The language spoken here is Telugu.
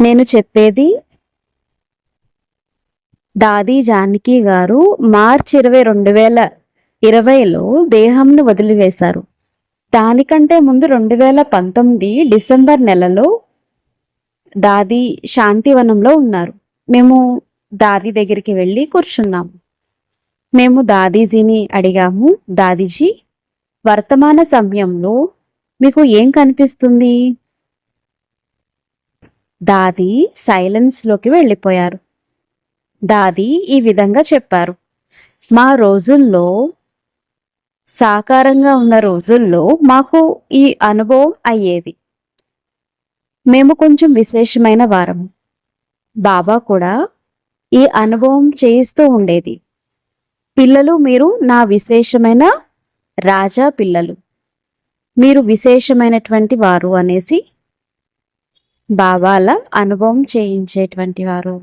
నేను చెప్పేది దాది జానకి గారు మార్చి ఇరవై రెండు వేల ఇరవైలో దేహంను వదిలివేశారు. దానికంటే ముందు రెండు వేల పంతొమ్మిది డిసెంబర్ నెలలో దాది శాంతివనంలో ఉన్నారు. మేము దాది దగ్గరికి వెళ్ళి కూర్చున్నాము మేము దాదీజీని అడిగాము దాదీజీ వర్తమాన సమయంలో మీకు ఏం కనిపిస్తుంది? దాది సైలెన్స్లోకి వెళ్ళిపోయారు. దాది ఈ విధంగా చెప్పారు. మా రోజుల్లో సాకారంగా ఉన్న రోజుల్లో మాకు ఈ అనుభవం అయ్యేది. మేము కొంచెం విశేషమైన వారము. బాబా కూడా ఈ అనుభవం చేయిస్తూ ఉండేది. పిల్లలు మీరు నా విశేషమైన రాజా పిల్లలు. మీరు విశేషమైనటువంటి వారు అనేసి బాబాల అనుభవం చేయించేటువంటి వారు.